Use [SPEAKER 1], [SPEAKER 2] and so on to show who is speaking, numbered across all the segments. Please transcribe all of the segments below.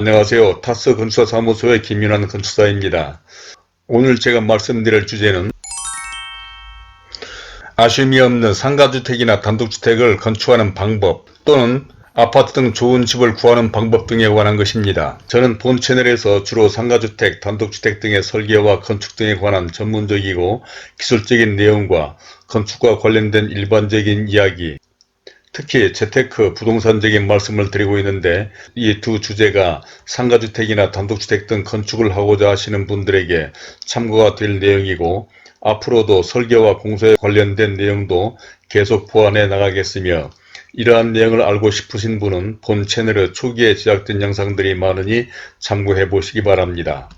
[SPEAKER 1] 안녕하세요. 타스 건축사 사무소의 김윤환 건축사입니다. 오늘 제가 말씀드릴 주제는 아쉬움이 없는 상가주택이나 단독주택을 건축하는 방법 또는 아파트 등 좋은 집을 구하는 방법 등에 관한 것입니다. 저는 본 채널에서 주로 상가주택, 단독주택 등의 설계와 건축 등에 관한 전문적이고 기술적인 내용과 건축과 관련된 일반적인 이야기, 특히 재테크, 부동산적인 말씀을 드리고 있는데 이 두 주제가 상가주택이나 단독주택 등 건축을 하고자 하시는 분들에게 참고가 될 내용이고 앞으로도 설계와 공사에 관련된 내용도 계속 보완해 나가겠으며 이러한 내용을 알고 싶으신 분은 본 채널에 초기에 제작된 영상들이 많으니 참고해 보시기 바랍니다.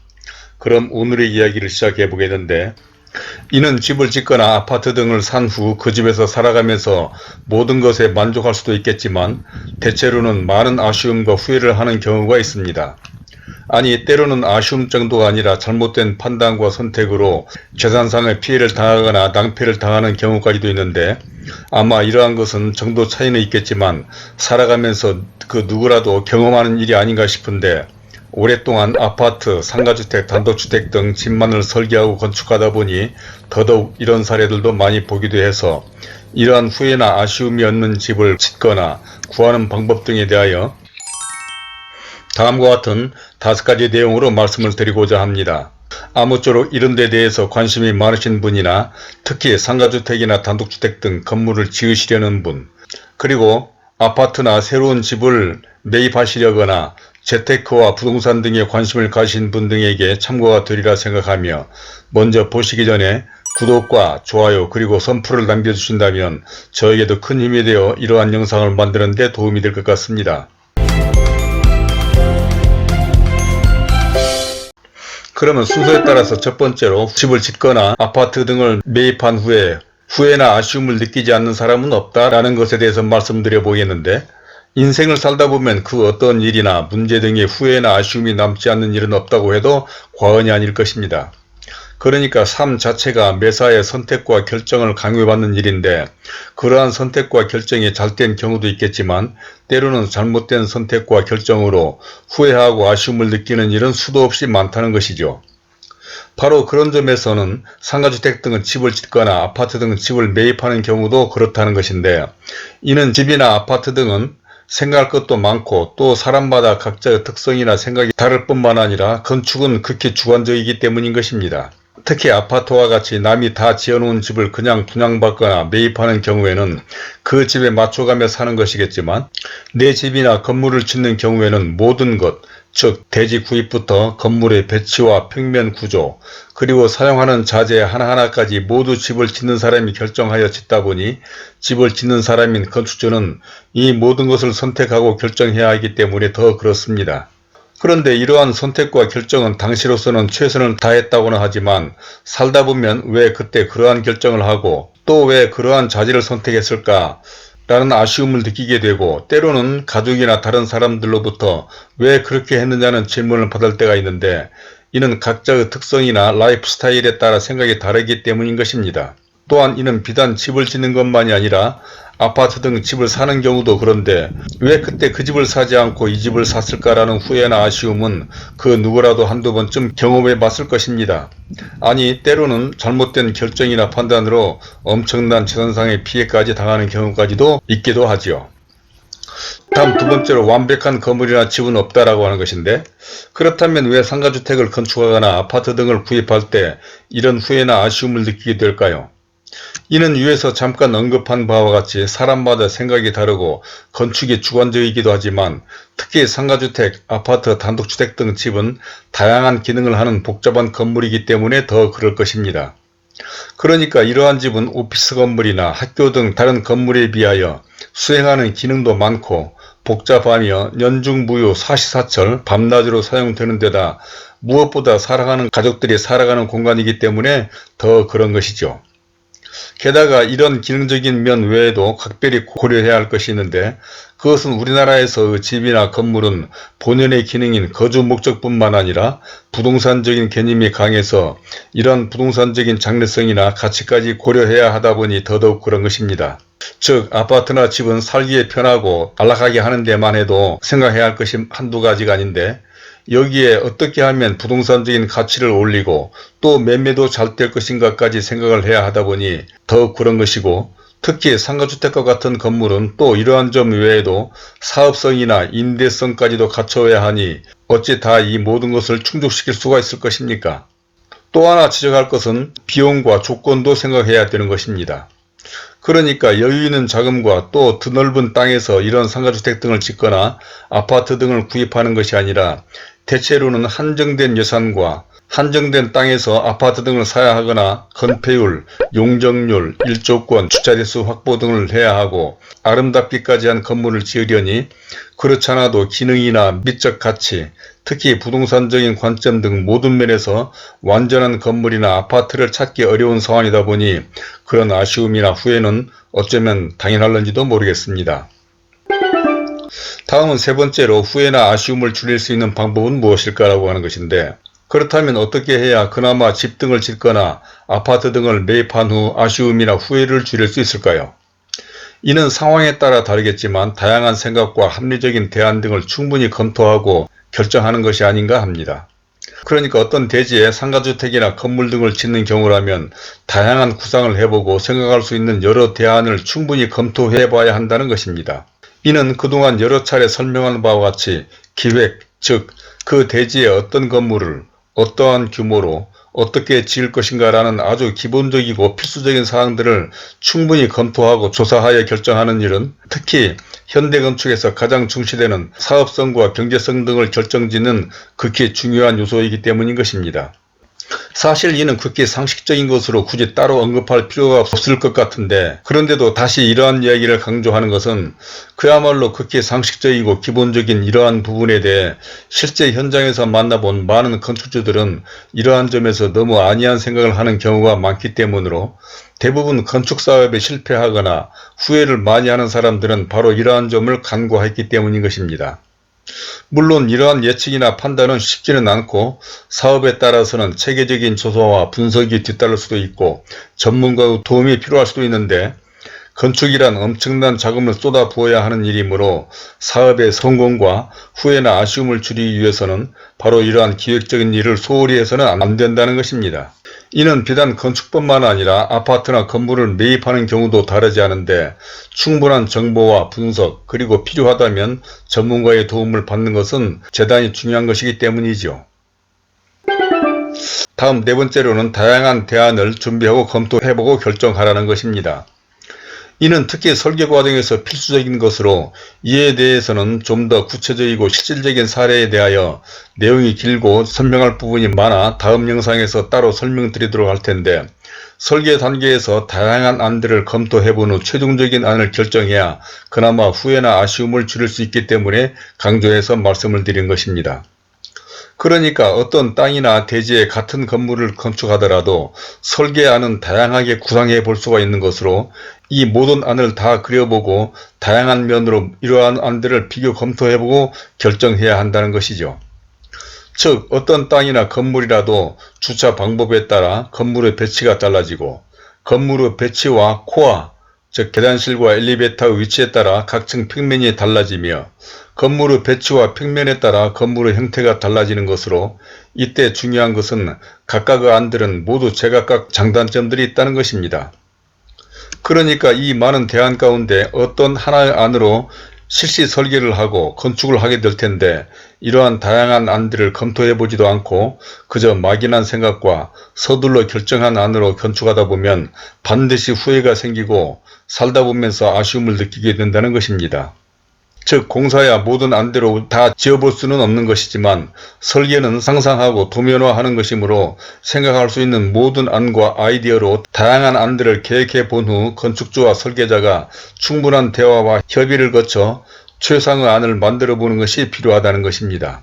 [SPEAKER 1] 그럼 오늘의 이야기를 시작해 보겠는데 이는 집을 짓거나 아파트 등을 산 후 그 집에서 살아가면서 모든 것에 만족할 수도 있겠지만 대체로는 많은 아쉬움과 후회를 하는 경우가 있습니다. 아니 때로는 아쉬움 정도가 아니라 잘못된 판단과 선택으로 재산상의 피해를 당하거나 낭패를 당하는 경우까지도 있는데 아마 이러한 것은 정도 차이는 있겠지만 살아가면서 그 누구라도 경험하는 일이 아닌가 싶은데 오랫동안 아파트, 상가주택, 단독주택 등 집만을 설계하고 건축하다 보니 더더욱 이런 사례들도 많이 보기도 해서 이러한 후회나 아쉬움이 없는 집을 짓거나 구하는 방법 등에 대하여 다음과 같은 다섯 가지 내용으로 말씀을 드리고자 합니다. 아무쪼록 이런 데 대해서 관심이 많으신 분이나 특히 상가주택이나 단독주택 등 건물을 지으시려는 분, 그리고 아파트나 새로운 집을 매입하시려거나 재테크와 부동산 등에 관심을 가신 분 등에게 참고가 되리라 생각하며 먼저 보시기 전에 구독과 좋아요 그리고 선풀을 남겨주신다면 저에게도 큰 힘이 되어 이러한 영상을 만드는 데 도움이 될 것 같습니다. 그러면 순서에 따라서 첫 번째로 집을 짓거나 아파트 등을 매입한 후에 후회나 아쉬움을 느끼지 않는 사람은 없다라는 것에 대해서 말씀드려 보겠는데 인생을 살다 보면 그 어떤 일이나 문제 등의 후회나 아쉬움이 남지 않는 일은 없다고 해도 과언이 아닐 것입니다. 그러니까 삶 자체가 매사의 선택과 결정을 강요받는 일인데 그러한 선택과 결정이 잘된 경우도 있겠지만 때로는 잘못된 선택과 결정으로 후회하고 아쉬움을 느끼는 일은 수도 없이 많다는 것이죠. 바로 그런 점에서는 상가주택 등은 집을 짓거나 아파트 등은 집을 매입하는 경우도 그렇다는 것인데 이는 집이나 아파트 등은 생각할 것도 많고 또 사람마다 각자의 특성이나 생각이 다를 뿐만 아니라 건축은 극히 주관적이기 때문인 것입니다. 특히 아파트와 같이 남이 다 지어놓은 집을 그냥 분양받거나 매입하는 경우에는 그 집에 맞춰가며 사는 것이겠지만 내 집이나 건물을 짓는 경우에는 모든 것, 즉 대지 구입부터 건물의 배치와 평면 구조 그리고 사용하는 자재 하나하나까지 모두 집을 짓는 사람이 결정하여 짓다 보니 집을 짓는 사람인 건축주는 이 모든 것을 선택하고 결정해야 하기 때문에 더 그렇습니다. 그런데 이러한 선택과 결정은 당시로서는 최선을 다했다고는 하지만 살다 보면 왜 그때 그러한 결정을 하고 또 왜 그러한 자질을 선택했을까 라는 아쉬움을 느끼게 되고 때로는 가족이나 다른 사람들로부터 왜 그렇게 했느냐는 질문을 받을 때가 있는데 이는 각자의 특성이나 라이프 스타일에 따라 생각이 다르기 때문인 것입니다. 또한 이는 비단 집을 짓는 것만이 아니라 아파트 등 집을 사는 경우도 그런데 왜 그때 그 집을 사지 않고 이 집을 샀을까라는 후회나 아쉬움은 그 누구라도 한두 번쯤 경험해 봤을 것입니다. 아니 때로는 잘못된 결정이나 판단으로 엄청난 재산상의 피해까지 당하는 경우까지도 있기도 하지요. 다음 두 번째로 완벽한 건물이나 집은 없다라고 하는 것인데 그렇다면 왜 상가주택을 건축하거나 아파트 등을 구입할 때 이런 후회나 아쉬움을 느끼게 될까요? 이는 위에서 잠깐 언급한 바와 같이 사람마다 생각이 다르고 건축이 주관적이기도 하지만 특히 상가주택, 아파트, 단독주택 등 집은 다양한 기능을 하는 복잡한 건물이기 때문에 더 그럴 것입니다. 그러니까 이러한 집은 오피스 건물이나 학교 등 다른 건물에 비하여 수행하는 기능도 많고 복잡하며 연중무휴 사시사철 밤낮으로 사용되는 데다 무엇보다 살아가는 가족들이 살아가는 공간이기 때문에 더 그런 것이죠. 게다가 이런 기능적인 면 외에도 각별히 고려해야 할 것이 있는데 그것은 우리나라에서 집이나 건물은 본연의 기능인 거주 목적뿐만 아니라 부동산적인 개념이 강해서 이런 부동산적인 장래성이나 가치까지 고려해야 하다 보니 더더욱 그런 것입니다. 즉 아파트나 집은 살기에 편하고 안락하게 하는 데만 해도 생각해야 할 것이 한두 가지가 아닌데 여기에 어떻게 하면 부동산적인 가치를 올리고 또 매매도 잘 될 것인가까지 생각을 해야 하다 보니 더욱 그런 것이고 특히 상가주택과 같은 건물은 또 이러한 점 외에도 사업성이나 임대성까지도 갖춰야 하니 어찌 다 이 모든 것을 충족시킬 수가 있을 것입니까? 또 하나 지적할 것은 비용과 조건도 생각해야 되는 것입니다. 그러니까 여유 있는 자금과 또 드넓은 땅에서 이런 상가주택 등을 짓거나 아파트 등을 구입하는 것이 아니라 대체로는 한정된 예산과 한정된 땅에서 아파트 등을 사야 하거나 건폐율, 용적률, 일조권, 주차대수 확보 등을 해야 하고 아름답기까지 한 건물을 지으려니 그렇지 않아도 기능이나 미적 가치, 특히 부동산적인 관점 등 모든 면에서 완전한 건물이나 아파트를 찾기 어려운 상황이다 보니 그런 아쉬움이나 후회는 어쩌면 당연할런지도 모르겠습니다. 다음은 세 번째로 후회나 아쉬움을 줄일 수 있는 방법은 무엇일까라고 하는 것인데 그렇다면 어떻게 해야 그나마 집 등을 짓거나 아파트 등을 매입한 후 아쉬움이나 후회를 줄일 수 있을까요? 이는 상황에 따라 다르겠지만 다양한 생각과 합리적인 대안 등을 충분히 검토하고 결정하는 것이 아닌가 합니다. 그러니까 어떤 대지에 상가주택이나 건물 등을 짓는 경우라면 다양한 구상을 해보고 생각할 수 있는 여러 대안을 충분히 검토해 봐야 한다는 것입니다. 이는 그동안 여러 차례 설명한 바와 같이 기획, 즉 그 대지에 어떤 건물을 어떠한 규모로 어떻게 지을 것인가 라는 아주 기본적이고 필수적인 사항들을 충분히 검토하고 조사하여 결정하는 일은 특히 현대 건축에서 가장 중시되는 사업성과 경제성 등을 결정짓는 극히 중요한 요소이기 때문인 것입니다. 사실 이는 극히 상식적인 것으로 굳이 따로 언급할 필요가 없을 것 같은데 그런데도 다시 이러한 이야기를 강조하는 것은 그야말로 극히 상식적이고 기본적인 이러한 부분에 대해 실제 현장에서 만나본 많은 건축주들은 이러한 점에서 너무 안이한 생각을 하는 경우가 많기 때문으로 대부분 건축사업에 실패하거나 후회를 많이 하는 사람들은 바로 이러한 점을 간과했기 때문인 것입니다. 물론 이러한 예측이나 판단은 쉽지는 않고 사업에 따라서는 체계적인 조사와 분석이 뒤따를 수도 있고 전문가의 도움이 필요할 수도 있는데 건축이란 엄청난 자금을 쏟아 부어야 하는 일이므로 사업의 성공과 후회나 아쉬움을 줄이기 위해서는 바로 이러한 기획적인 일을 소홀히 해서는 안 된다는 것입니다. 이는 비단 건축뿐만 아니라 아파트나 건물을 매입하는 경우도 다르지 않은데 충분한 정보와 분석 그리고 필요하다면 전문가의 도움을 받는 것은 대단히 중요한 것이기 때문이죠. 다음 네 번째로는 다양한 대안을 준비하고 검토해보고 결정하라는 것입니다. 이는 특히 설계 과정에서 필수적인 것으로 이에 대해서는 좀 더 구체적이고 실질적인 사례에 대하여 내용이 길고 설명할 부분이 많아 다음 영상에서 따로 설명드리도록 할 텐데 설계 단계에서 다양한 안들을 검토해 본 후 최종적인 안을 결정해야 그나마 후회나 아쉬움을 줄일 수 있기 때문에 강조해서 말씀을 드린 것입니다. 그러니까 어떤 땅이나 대지에 같은 건물을 건축하더라도 설계안은 다양하게 구상해 볼 수가 있는 것으로 이 모든 안을 다 그려보고 다양한 면으로 이러한 안들을 비교 검토해보고 결정해야 한다는 것이죠. 즉 어떤 땅이나 건물이라도 주차 방법에 따라 건물의 배치가 달라지고 건물의 배치와 코어 즉 계단실과 엘리베이터의 위치에 따라 각층 평면이 달라지며 건물의 배치와 평면에 따라 건물의 형태가 달라지는 것으로 이때 중요한 것은 각각의 안들은 모두 제각각 장단점들이 있다는 것입니다. 그러니까 이 많은 대안 가운데 어떤 하나의 안으로 실시 설계를 하고 건축을 하게 될 텐데 이러한 다양한 안들을 검토해 보지도 않고 그저 막연한 생각과 서둘러 결정한 안으로 건축하다 보면 반드시 후회가 생기고 살다 보면서 아쉬움을 느끼게 된다는 것입니다. 즉 공사야 모든 안대로 다 지어볼 수는 없는 것이지만 설계는 상상하고 도면화하는 것이므로 생각할 수 있는 모든 안과 아이디어로 다양한 안들을 계획해 본 후 건축주와 설계자가 충분한 대화와 협의를 거쳐 최상의 안을 만들어 보는 것이 필요하다는 것입니다.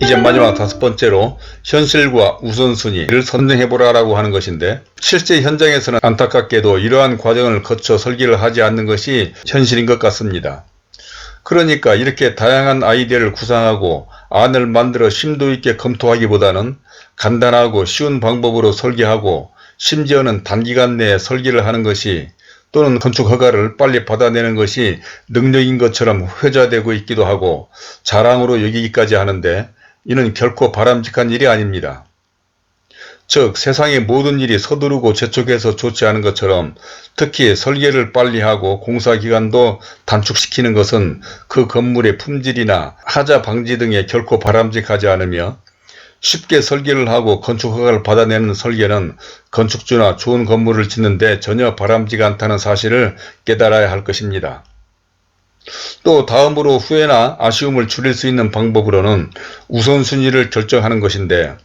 [SPEAKER 1] 이제 마지막 다섯 번째로 현실과 우선순위를 선정해보라라고 하는 것인데 실제 현장에서는 안타깝게도 이러한 과정을 거쳐 설계를 하지 않는 것이 현실인 것 같습니다. 그러니까 이렇게 다양한 아이디어를 구상하고 안을 만들어 심도 있게 검토하기보다는 간단하고 쉬운 방법으로 설계하고 심지어는 단기간 내에 설계를 하는 것이 또는 건축 허가를 빨리 받아내는 것이 능력인 것처럼 회자되고 있기도 하고 자랑으로 여기기까지 하는데 이는 결코 바람직한 일이 아닙니다. 즉 세상의 모든 일이 서두르고 재촉해서 좋지 않은 것처럼 특히 설계를 빨리 하고 공사 기간도 단축시키는 것은 그 건물의 품질이나 하자 방지 등에 결코 바람직하지 않으며 쉽게 설계를 하고 건축 허가를 받아내는 설계는 건축주나 좋은 건물을 짓는데 전혀 바람직지 않다는 사실을 깨달아야 할 것입니다. 또 다음으로 후회나 아쉬움을 줄일 수 있는 방법으로는 우선순위를 결정하는 것인데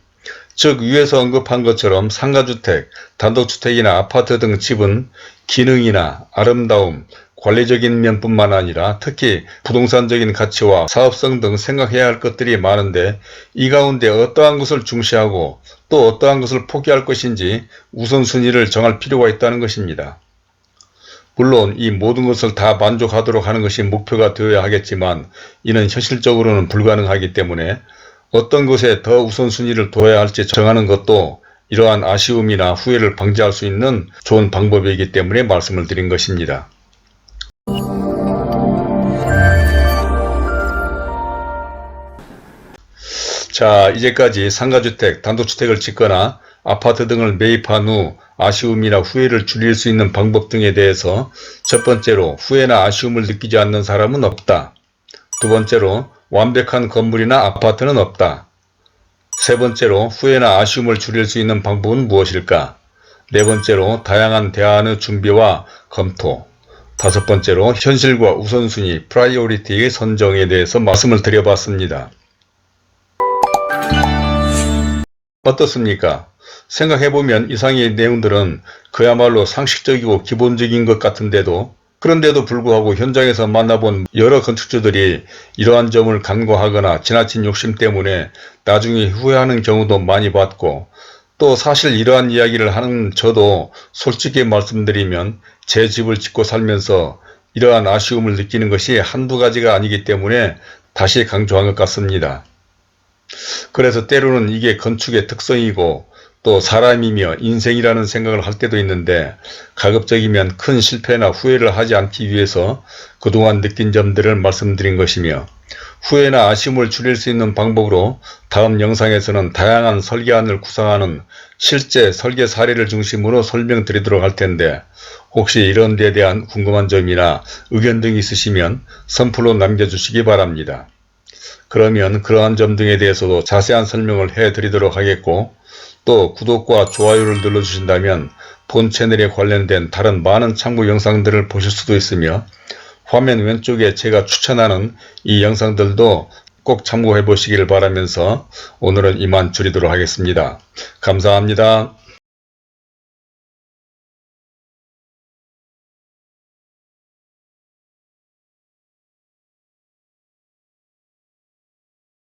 [SPEAKER 1] 즉 위에서 언급한 것처럼 상가주택, 단독주택이나 아파트 등 집은 기능이나 아름다움, 관리적인 면뿐만 아니라 특히 부동산적인 가치와 사업성 등 생각해야 할 것들이 많은데 이 가운데 어떠한 것을 중시하고 또 어떠한 것을 포기할 것인지 우선순위를 정할 필요가 있다는 것입니다. 물론 이 모든 것을 다 만족하도록 하는 것이 목표가 되어야 하겠지만 이는 현실적으로는 불가능하기 때문에 어떤 것에 더 우선순위를 둬야 할지 정하는 것도 이러한 아쉬움이나 후회를 방지할 수 있는 좋은 방법이기 때문에 말씀을 드린 것입니다. 자, 이제까지 상가주택, 단독주택을 짓거나 아파트 등을 매입한 후 아쉬움이나 후회를 줄일 수 있는 방법 등에 대해서 첫 번째로 후회나 아쉬움을 느끼지 않는 사람은 없다. 두 번째로 완벽한 건물이나 아파트는 없다. 세 번째로 후회나 아쉬움을 줄일 수 있는 방법은 무엇일까? 네 번째로 다양한 대안의 준비와 검토. 다섯 번째로 현실과 우선순위, 프라이오리티의 선정에 대해서 말씀을 드려봤습니다. 어떻습니까? 생각해보면 이상의 내용들은 그야말로 상식적이고 기본적인 것 같은데도 그런데도 불구하고 현장에서 만나본 여러 건축주들이 이러한 점을 간과하거나 지나친 욕심 때문에 나중에 후회하는 경우도 많이 봤고 또 사실 이러한 이야기를 하는 저도 솔직히 말씀드리면 제 집을 짓고 살면서 이러한 아쉬움을 느끼는 것이 한두 가지가 아니기 때문에 다시 강조한 것 같습니다. 그래서 때로는 이게 건축의 특성이고 또 사람이며 인생이라는 생각을 할 때도 있는데 가급적이면 큰 실패나 후회를 하지 않기 위해서 그동안 느낀 점들을 말씀드린 것이며 후회나 아쉬움을 줄일 수 있는 방법으로 다음 영상에서는 다양한 설계안을 구상하는 실제 설계 사례를 중심으로 설명드리도록 할 텐데 혹시 이런 데에 대한 궁금한 점이나 의견 등이 있으시면 선플로 남겨주시기 바랍니다. 그러면 그러한 점 등에 대해서도 자세한 설명을 해 드리도록 하겠고 또 구독과 좋아요를 눌러주신다면 본 채널에 관련된 다른 많은 참고 영상들을 보실 수도 있으며 화면 왼쪽에 제가 추천하는 이 영상들도 꼭 참고해 보시길 바라면서 오늘은 이만 줄이도록 하겠습니다. 감사합니다.